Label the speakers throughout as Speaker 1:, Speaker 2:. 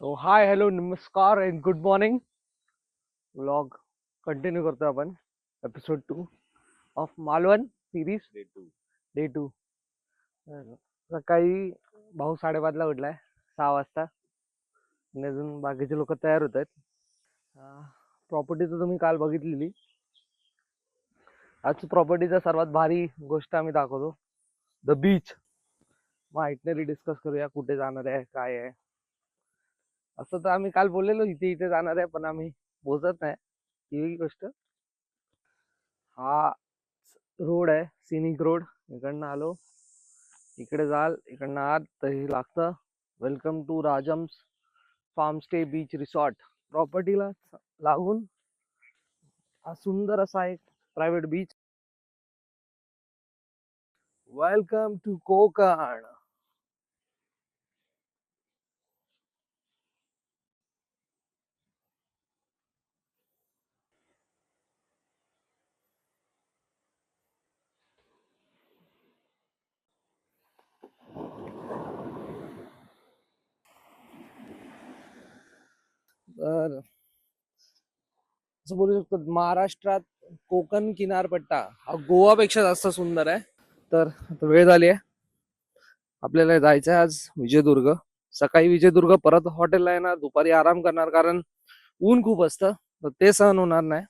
Speaker 1: So hi hello नमस्कार and good morning vlog continue करतो आपण. Episode two of Malvan series
Speaker 2: day two
Speaker 1: day two सकाळी भाऊ साडेपाचला उठलाय सहा वाजता. आणि अजून बाकीचे लोक तयार होत आहेत. प्रॉपर्टी तर तुम्ही काल बघितलेली. आज प्रॉपर्टीचा सर्वात भारी गोष्ट आम्ही दाखवतो. द बीच मग आयटनरी डिस्कस करूया कुठे जाणार आहे काय आहे. असं तर आम्ही काल बोललेलो इथे इथे जाणार आहे पण आम्ही पोहोचत नाही. ही गोष्ट. हा रोड आहे सिनिक रोड इकडनं आलो. इकडे जाल इकडनं आत तर हे लागतं. Welcome to Rajam's farm stay beach resort प्रॉपर्टीला लागून हा सुंदर असा एक private beach welcome to Konkan तर असं बोलू शकतो महाराष्ट्रात कोकण किनारपट्टा हा गोवापेक्षा जास्त सुंदर आहे. तर आता वेळ झाली आहे. आपल्याला जायचं आहे आज विजयदुर्ग. सकाळी विजयदुर्ग परत हॉटेलला येणार दुपारी आराम करणार कारण ऊन खूप असतं तर ते सहन होणार नाही.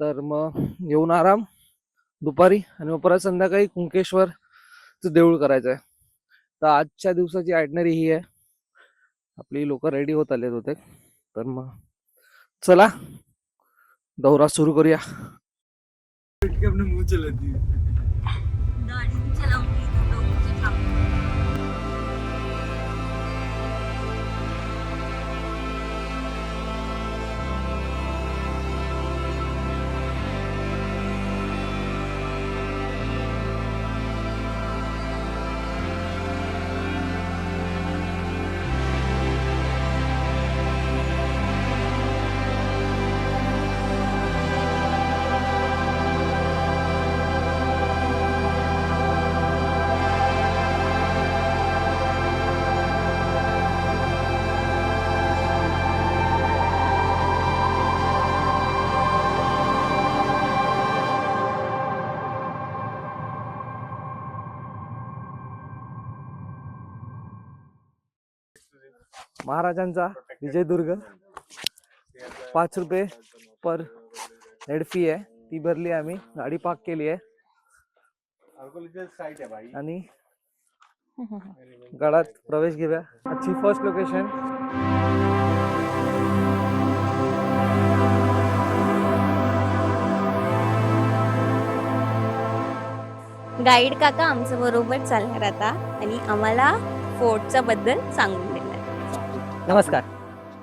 Speaker 1: तर मग येऊन आराम दुपारी आणि मग परत संध्याकाळी कुंकेश्वरचं देऊळ करायचं आहे तर आजच्या दिवसाची आयटनरी ही आहे. आपली लोक रेडी होत आलेत होते तर मग चला दौरा सुरू करूया. महाराजांचा विजयदुर्ग. पाच रुपये पर हेड फी आहे. ती भरली आम्ही. गाडी पार्क केली आहे.
Speaker 2: है
Speaker 1: आणि गडात प्रवेश घेऊया. आजची फर्स्ट लोकेशन
Speaker 3: गाईड काका आमच्या बरोबर चालणार आता. आणि आम्हाला फोर्टच्या बद्दल देणार
Speaker 4: नमस्कार.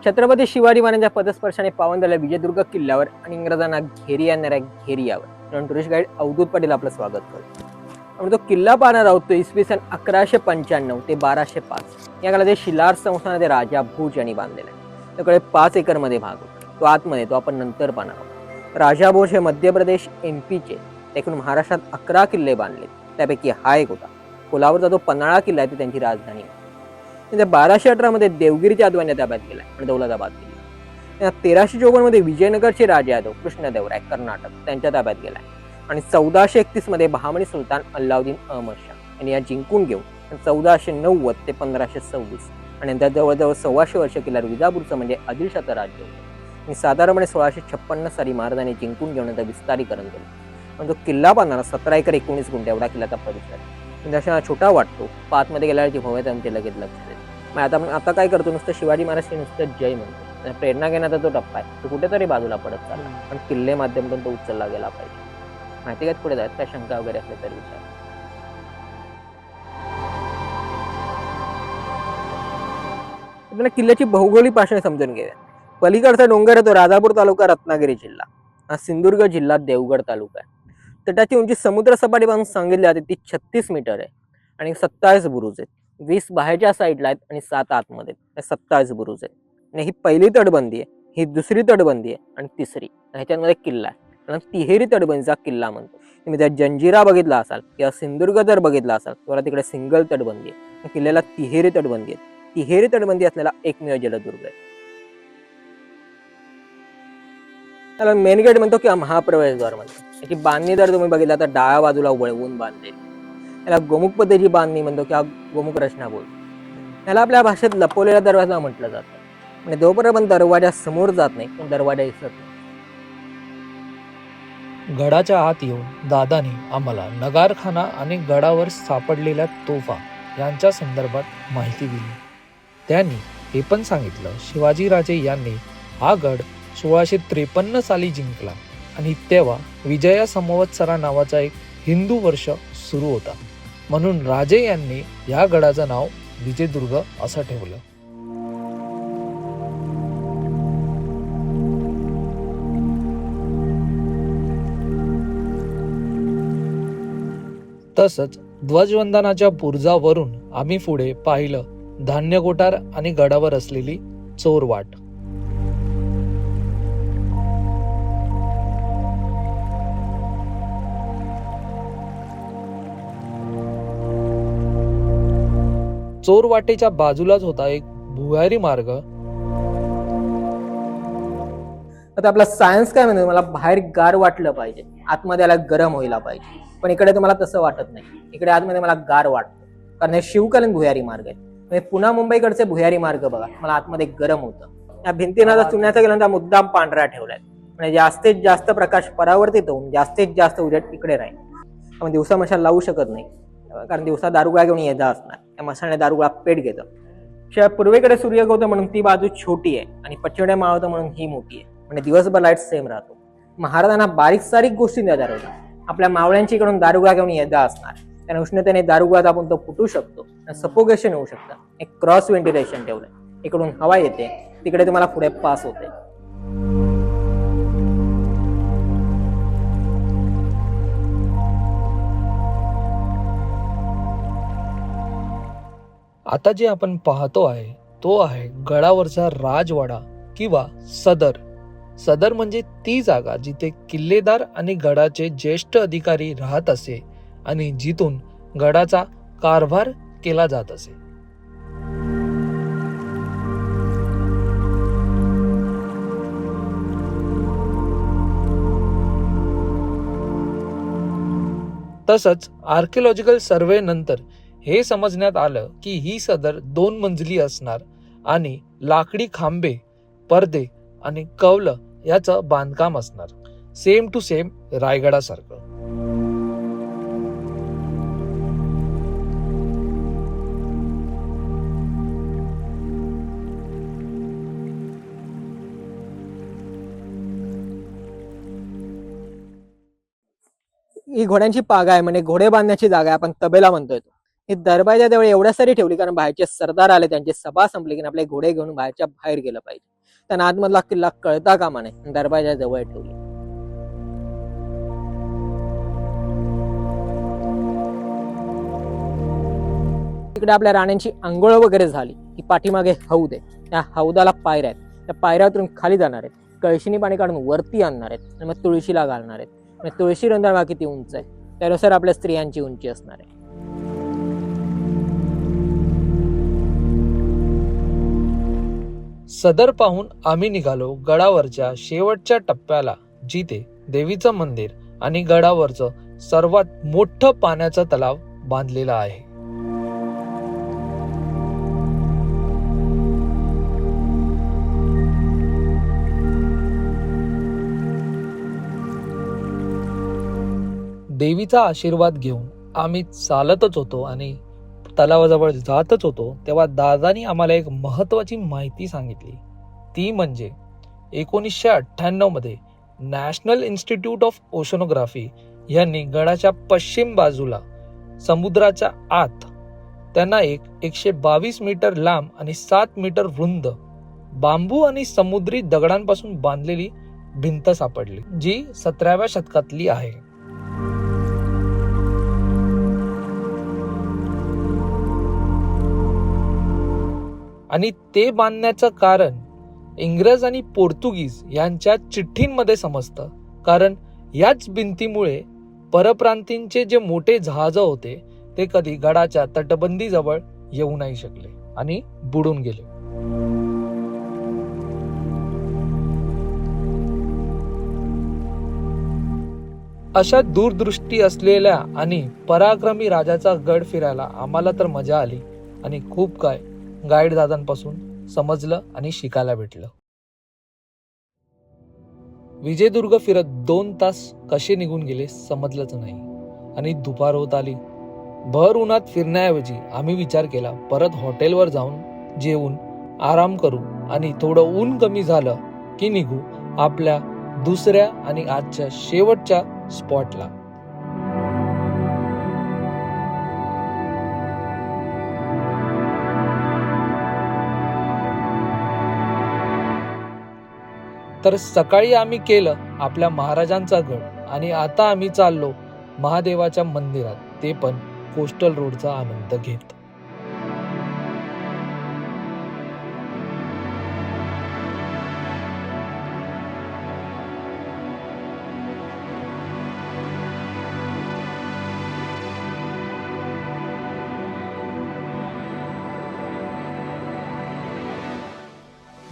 Speaker 4: छत्रपती शिवाजी महाराजांच्या पदस्पर्शाने पावन झाल्या विजयदुर्ग किल्ल्यावर आणि इंग्रजांना घेरी आणणाऱ्या घेरियावर. म्हणून टुरिस्ट गाईड अवधूत पाटील आपलं स्वागत करतो. आपण तो किल्ला पाहणार आहोत तो इसवी सन अकराशे पंच्याण्णव ते बाराशे पाच. या काळात शिलार संस्थानाचे राजा भोज यांनी बांधलेला आहे. त्याकडे पाच एकरमध्ये भाग तो आतमध्ये तो आपण नंतर पाहणार आहोत. राजा भोज हे मध्य प्रदेश एम पीचे एकूण महाराष्ट्रात अकरा किल्ले बांधले त्यापैकी हा एक होता. कोल्हापूरचा जो पन्हाळा किल्ला आहे ती त्यांची राजधानी होती. म्हणजे बाराशे अठरामध्ये देवगिरीच्या आदवांनी ताब्यात केला आणि दौलताबाद केली. तेराशे चोपन्नमध्ये विजयनगरचे राजे यादव कृष्णदेवराय कर्नाटक त्यांच्या ताब्यात गेला आणि चौदाशे एकतीसमध्ये बहामणी सुलतान अल्लाउद्दीन अहमद शाह यांनी या जिंकून घेऊन चौदाशे नव्वद ते पंधराशे सव्वीस आणि नंतर जवळजवळ सव्वाशे वर्ष केल्यावर विजापूरचं म्हणजे आदिलशाचं राज्य होतं. आणि साधारणपणे सोळाशे छप्पन्न साली महाराजांनी जिंकून घेऊन नंतर विस्तारीकरण केलं. आणि तो किल्ला बांधणारा सतरा एकर एकोणीस गुंड एवढा किल्ल्याचा परिसर आहे. म्हणजे छोटा वाटतो पाचमध्ये गेल्यावर ती भव्यता त्यांचे लगेच लक्षात येते मग आता आता काय करतो नुसतं शिवाजी महाराज नुसतं जय म्हणतो. प्रेरणा घेण्याचा जो टप्पा आहे. तो कुठेतरी बाजूला पडत चालला. पण किल्ले माध्यमातून तो उचलला गेला पाहिजे. माहिती काय पुढे जात काय शंका वगैरे असले तरी विचार. आपल्याला किल्ल्याची भौगोलिक पाषाण समजून घेऊया. पलीकडचा डोंगर आहे तो राजापूर तालुका रत्नागिरी जिल्हा. हा सिंधुदुर्ग जिल्हा देवगड तालुका आहे. तटाची उंची समुद्र सपाटीपासून सांगितली जाते ती छत्तीस मीटर आहे. आणि सत्तावीस बुरुज आहेत. वीस बाहेरच्या साईडला आहेत आणि सात आतमध्ये आहेत. सत्तावीस बुरुज आहेत. आणि ही पहिली तटबंदी आहे ही दुसरी तटबंदी आहे आणि तिसरी. ह्याच्यामध्ये किल्ला आहे. आणि तिहेरी तटबंदीचा किल्ला म्हणतो. तुम्ही त्यात जंजिरा बघितला असाल किंवा सिंधुदुर्ग जर बघितला असाल तर तिकडे सिंगल तटबंदी आहे. किल्ल्याला तिहेरी तटबंदी आहे. तिहेरी तटबंदी असलेला एकमेव जलदुर्ग आहे. त्याला मेन गेट म्हणतो किंवा महाप्रवेशद्वार म्हणतो. याची बांधणी जर तुम्ही बघितला तर डाव्या बाजूला वळवून बांधलेली याला गोमुख पद्धतीची बांधणी म्हणतो किंवा गोमुख रचना बोल. त्याला आपल्या भाषेत लपवलेला दरवाजा म्हटलं जातं. म्हणजे जोपर्यंत दरवाजा समोर जात नाही पण दरवाजा दिसत नाही.
Speaker 5: गडाच्या आत येऊन दादाने आम्हाला नगारखाना आणि गडावर सापडलेल्या तोफा यांच्या संदर्भात माहिती दिली. त्यांनी हे पण सांगितलं शिवाजीराजे यांनी हा गड सोळाशे त्रेपन्न साली जिंकला आणि तेव्हा विजया समवत्सरा नावाचा एक हिंदू वर्ष सुरू होता. म्हणून राजे यांनी या गडाचं नाव विजयदुर्ग असं ठेवलं. तसंच ध्वजवंदनाच्या बुर्जावरून आम्ही पुढे पाहिलं धान्य कोठार आणि गडावर असलेली चोरवाट. चोरवाटेच्या बाजूलाच होता एक भुयारी मार्ग.
Speaker 4: आता आपला सायन्स काय म्हणतो? मला बाहेर गार वाटलं पाहिजे. आतमध्ये याला गरम व्हायला पाहिजे. पण इकडे तुम्हाला तसं वाटत नाही. इकडे आतमध्ये मला गार वाटतं. कारण हे शिवकालीन भुयारी मार्ग आहे. म्हणजे पुन्हा मुंबईकडचे भुयारी मार्ग बघा. मला आतमध्ये गरम होतं. या भिंतीनं जर चुन्याचा गेल्यानंतर मुद्दाम पांढरा ठेवलाय म्हणजे जास्तीत जास्त प्रकाश परावर्तित होऊन जास्तीत जास्त उजेड इकडे राहील. आपण दिवसा मशाल लावू शकत नाही. कारण दिवसा दारुगोळा घेऊन ये जा असणार. त्या मशाने दारुगोळा पेट घेतं. शिवाय पूर्वेकडे सूर्य गवतो म्हणून ती बाजू छोटी आहे आणि पश्चिमेकडे मावतं म्हणून ही मोठी आहे. म्हणजे दिवसभर लाइट सेम राहतो. महाराजांना बारीक सारीक गोष्टी द्या होता आपल्या मावळ्यांची इकडून दारुगोळा घेऊन ये जा असणार. त्या उष्णतेने दारुगोळात आपण तो फुटू शकतो. सपोगेशन होऊ शकतं. एक क्रॉस व्हेंटिलेशन ठेवलंय. इकडून हवा येते तिकडे तुम्हाला पुढे पास होते.
Speaker 5: आता जे आपण पाहतो आहे तो आहे गडावरचा राजवाडा किंवा सदर. सदर म्हणजे ती जागा जिथे किल्लेदार आणि गडाचे ज्येष्ठ अधिकारी राहत असे आणि जिथून गडाचा कारभार केला जात असे. तसंच आर्किओलॉजिकल सर्वे नंतर हे समजण्यात आलं की ही सदर दोन मंजली असणार आणि लाकडी खांबे पडदे आणि कवलं याचं बांधकाम असणार. सेम टू सेम रायगडासारखं.
Speaker 4: ही घोड्यांची पागा आहे म्हणजे घोडे बांधण्याची जागा आहे आपण तबेला म्हणतोय ही दरबारच्या जवळ एवढ्यासाठी ठेवली कारण बाहेरचे सरदार आले त्यांची सभा संपली की आपले घोडे घेऊन बाहेरच्या बाहेर गेलं पाहिजे. त्यांना आतमधला किल्ला कळता कामा नाही दरबारच्या जवळ ठेवली. तिकडे आपल्या राण्यांची आंघोळ वगैरे झाली की पाठीमागे हौद आहे. त्या हौदाला पायऱ्या आहेत. त्या पायऱ्यातून खाली जाणार आहेत. कळशीनी पाणी काढून वरती आणणार आहेत. आणि मग तुळशीला घालणार आहेत. तुळशी रंधाळा किती उंच आहे. त्यानुसार आपल्या स्त्रियांची उंची असणार आहे.
Speaker 5: सदर पाहून आम्ही निघालो गडावरच्या शेवटच्या टप्प्याला जिथे देवीचं मंदिर आणि गडावरचं सर्वात मोठं पाण्याचा तलाव बांधलेला आहे. देवीचा आशीर्वाद घेऊन आम्ही चालतच होतो आणि तलावाजवळ जातच होतो तेव्हा दादानी आम्हाला एक महत्वाची माहिती सांगितली. ती म्हणजे एकोणीसशे अठ्ठ्याण्णवमध्ये नॅशनल इन्स्टिट्यूट ऑफ ओशनोग्राफी यांनी गडाच्या पश्चिम बाजूला समुद्राच्या आत त्यांना एक एकशे बावीस मीटर लांब आणि सात मीटर रुंद बांबू आणि समुद्री दगडांपासून बांधलेली भिंत सापडली जी सतराव्या शतकातली आहे. आणि ते बांधण्याचं कारण इंग्रज आणि पोर्तुगीज यांच्या चिठ्ठींमध्ये समजतं. कारण याच भिंतीमुळे परप्रांतींचे जे मोठे जहाज होते ते कधी गडाच्या तटबंदीजवळ येऊ नाही शकले आणि बुडून गेले. अशा दूरदृष्टी असलेल्या आणि पराक्रमी राजाचा गड फिरायला आम्हाला तर मजा आली आणि खूप काय गाईड दादांपासून समजलं आणि शिकायला भेटलं. विजयदुर्ग फिरत दोन तास कसे निघून गेले समजलंच नाही. आणि दुपार होत आली. भर उन्हात फिरण्याऐवजी आम्ही विचार केला परत हॉटेलवर जाऊन जेवून आराम करू आणि थोडं ऊन कमी झालं की निघू आपल्या दुसऱ्या आणि आजच्या शेवटच्या स्पॉटला. तर सकाळी आम्ही केलं आपल्या महाराजांचा गड आणि आता आम्ही चाललो महादेवाच्या मंदिरात. ते पण कोस्टल रोडचा आनंद घेत.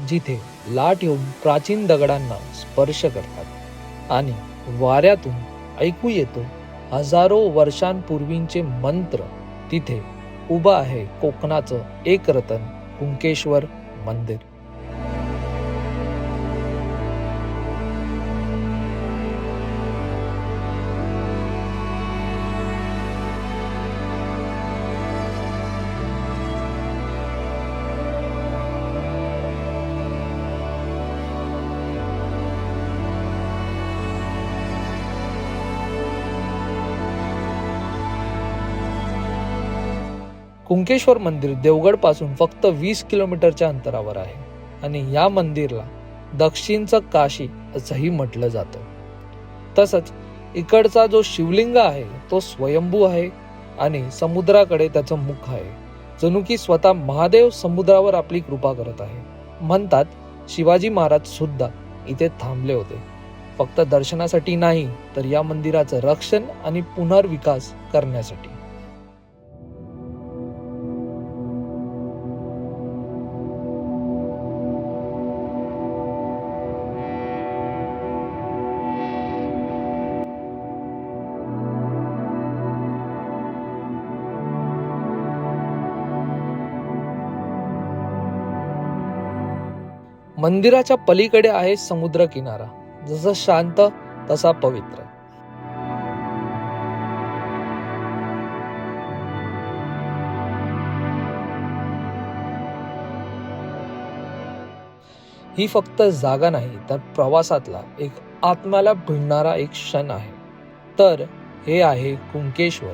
Speaker 5: जिथे लाट येऊन प्राचीन दगडांना स्पर्श करतात आणि वाऱ्यातून ऐकू येतो हजारो वर्षांपूर्वींचे मंत्र. तिथे उभं आहे कोकणाचं एक रतन कुंकेश्वर मंदिर. कुंकेश्वर मंदिर देवगडपासून फक्त वीस किलोमीटरच्या अंतरावर आहे आणि या मंदिरला दक्षिणचं काशी असंही म्हटलं जातं. तसंच इकडचा जो शिवलिंग आहे तो स्वयंभू आहे आणि समुद्राकडे त्याचं मुख आहे जणू की स्वतः महादेव समुद्रावर आपली कृपा करत आहे. म्हणतात शिवाजी महाराज सुद्धा इथे थांबले होते. फक्त दर्शनासाठी नाही तर या मंदिराचं रक्षण आणि पुनर्विकास करण्यासाठी. मंदिराच्या पलीकडे आहे समुद्र किनारा जसं शांत तसा पवित्र. ही फक्त जागा नाही तर प्रवासातला एक आत्म्याला भिडणारा एक क्षण आहे. तर हे आहे कुंकेश्वर.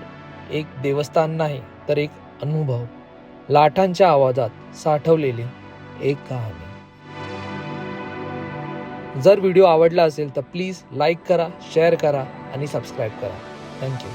Speaker 5: एक देवस्थान नाही तर एक अनुभव. लाटांच्या आवाजात साठवलेली एक कहाणी. जर व्हिडिओ आवडला असेल तर प्लीज लाईक करा शेअर करा आणि सबस्क्राईब करा. थँक्यू.